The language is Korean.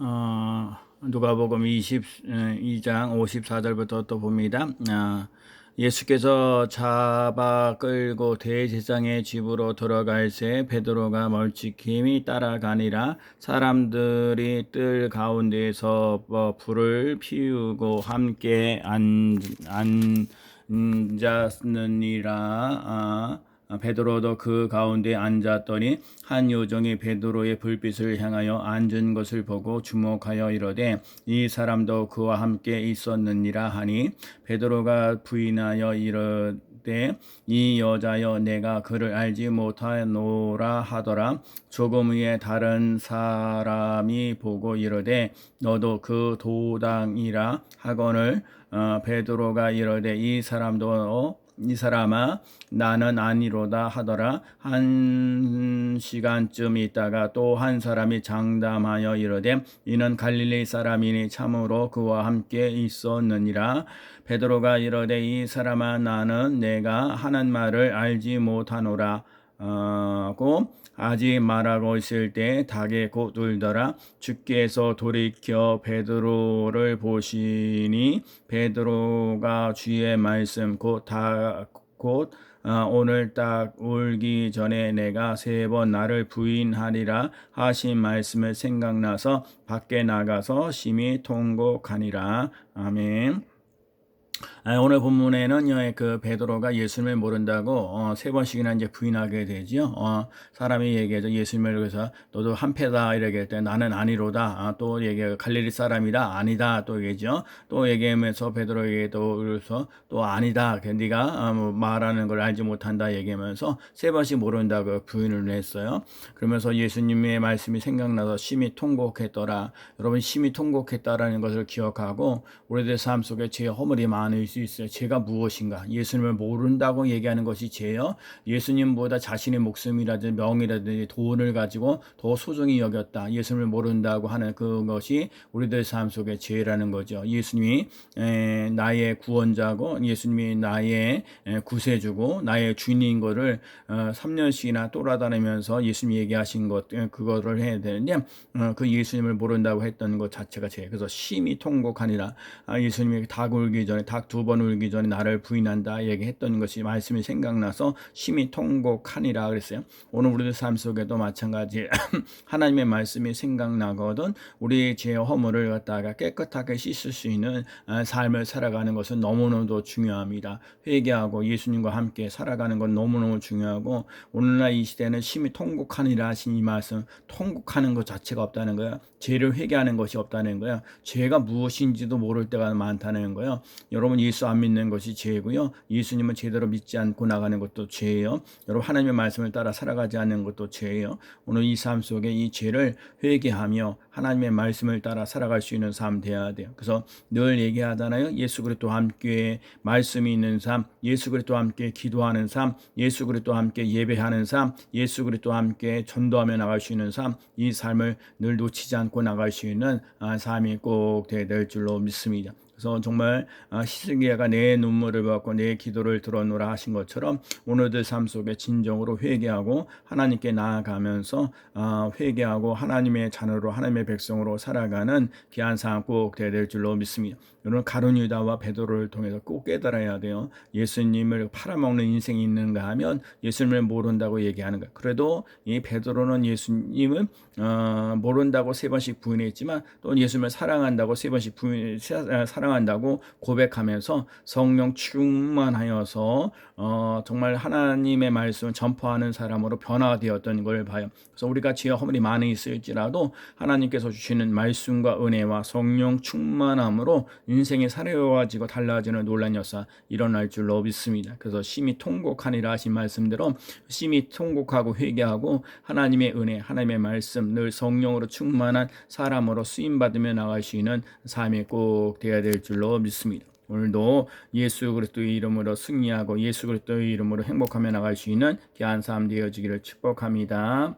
어, 누가복음 22장 54절부터 또 봅니다. 아, 예수께서 잡아 끌고 대제장의 집으로 들어갈새 베드로가 멀찍힘이 따라가니라 사람들이 뜰 가운데에서 어, 불을 피우고 함께 앉, 앉았느니라 아, 베드로도 그 가운데 앉았더니 한 요정이 베드로의 불빛을 향하여 앉은 것을 보고 주목하여 이르되 이 사람도 그와 함께 있었느니라 하니 베드로가 부인하여 이르되 이 여자여 내가 그를 알지 못하노라 하더라. 조금 후에 다른 사람이 보고 이르되 너도 그 도당이라 하거늘 어, 베드로가 이르되 이 사람도 이 사람아 나는 아니로다 하더라. 한 시간쯤 있다가 또 한 사람이 장담하여 이르되 이는 갈릴리 사람이니 참으로 그와 함께 있었느니라. 베드로가 이르되 이 사람아 나는 내가 하는 말을 알지 못하노라 하고 아직 말하고 있을 때 닭이 곧 울더라 주께서 돌이켜 베드로를 보시니 베드로가 주의 말씀 곧다곧 어, 오늘 딱 울기 전에 내가 세 번 나를 부인하리라 하신 말씀을 생각나서 밖에 나가서 심히 통곡하니라 아멘. 아, 오늘 본문에는 그 베드로가 예수님을 모른다고 어, 세 번씩이나 이제 부인하게 되죠. 어, 사람이 얘기하죠. 예수님을 그래서 너도 한패다 이렇게 할때 나는 아니로다. 아, 또 얘기하고 갈릴리 사람이다 아니다 또 얘기죠. 또 얘기하면서 베드로에게 또 그래서 또 아니다. 그 네가 어, 뭐 말하는 걸 알지 못한다 얘기하면서 세 번씩 모른다고 부인을 했어요. 그러면서 예수님의 말씀이 생각나서 심히 통곡했더라. 여러분 심히 통곡했다라는 것을 기억하고 우리들 삶 속에 제 허물이 많을 수 있어요. 제가 무엇인가? 예수님을 모른다고 얘기하는 것이 죄요. 예수님보다 자신의 목숨이라든지 명이라든지 돈을 가지고 더 소중히 여겼다. 예수님을 모른다고 하는 그것이 우리들 삶 속에 죄라는 거죠. 예수님이 나의 구원자고 예수님이 나의 구세주고 나의 주인인 거를 3년씩이나 어, 돌아다니면서 예수님이 얘기하신 것 그거를 해야 되는데 어, 그 예수님을 모른다고 했던 것 자체가 죄. 그래서 심히 통곡하니라. 아, 예수님이 닭 울기 전에 닭 두두 번 울기 전에 나를 부인한다 얘기했던 것이 말씀이 생각나서 심히 통곡하니라 그랬어요. 오늘 우리들 삶 속에도 마찬가지 하나님의 말씀이 생각나거든 우리 죄 허물을 갖다가 깨끗하게 씻을 수 있는 아, 삶을 살아가는 것은 너무너무 중요합니다. 회개하고 예수님과 함께 살아가는 건 너무너무 중요하고 오늘날 이 시대는 심히 통곡하니라 하신 이 말씀 통곡하는 것 자체가 없다는 거야. 죄를 회개하는 것이 없다는 거야. 죄가 무엇인지도 모를 때가 많다는 거야. 여러분 예수 안 믿는 것이 죄고요. 예수님은 제대로 믿지 않고 나가는 것도 죄예요. 여러분 하나님의 말씀을 따라 살아가지 않는 것도 죄예요. 오늘 이 삶 속에 이 죄를 회개하며 하나님의 말씀을 따라 살아갈 수 있는 삶 되어야 돼요. 그래서 늘 얘기하잖아요. 예수 그리스도와 함께 말씀이 있는 삶, 예수 그리스도와 함께 기도하는 삶, 예수 그리스도와 함께 예배하는 삶, 예수 그리스도와 함께 전도하며 나갈 수 있는 삶, 이 삶을 늘 놓치지 않고 나갈 수 있는 아, 삶이 꼭 되어야 될 줄로 믿습니다. 그래서 정말 시스기야가 아, 내 눈물을 받고 내 기도를 들어노라 하신 것처럼 오늘들 삶 속에 진정으로 회개하고 하나님께 나아가면서 아, 회개하고 하나님의 자녀로 하나님의 백성으로 살아가는 귀한 삶 꼭 되야 될 줄로 믿습니다. 여러분 가룟 유다와 베드로를 통해서 꼭 깨달아야 돼요. 예수님을 팔아먹는 인생이 있는가 하면 예수님을 모른다고 얘기하는 거. 그래도 이 베드로는 예수님을 어, 모른다고 세 번씩 부인했지만 또 예수님을 사랑한다고 세 번씩 부인 사 랑한다고 고백하면서 성령 충만하여서 어, 정말 하나님의 말씀을 전파하는 사람으로 변화되었던 걸 봐요. 그래서 우리가 지어 허물이 많이 있을지라도 하나님께서 주시는 말씀과 은혜와 성령 충만함으로 인생이 사려워지고 달라지는 논란 역사 일어날 줄로 믿습니다. 그래서 심히 통곡하니라 하신 말씀대로 심히 통곡하고 회개하고 하나님의 은혜, 하나님의 말씀, 늘 성령으로 충만한 사람으로 쓰임 받으며 나갈 수 있는 삶이 꼭 되어야 될 줄로 믿습니다. 오늘도 예수 그리스도의 이름으로 승리하고 예수 그리스도의 이름으로 행복하며 나갈 수 있는 귀한 삶 되어지기를 축복합니다.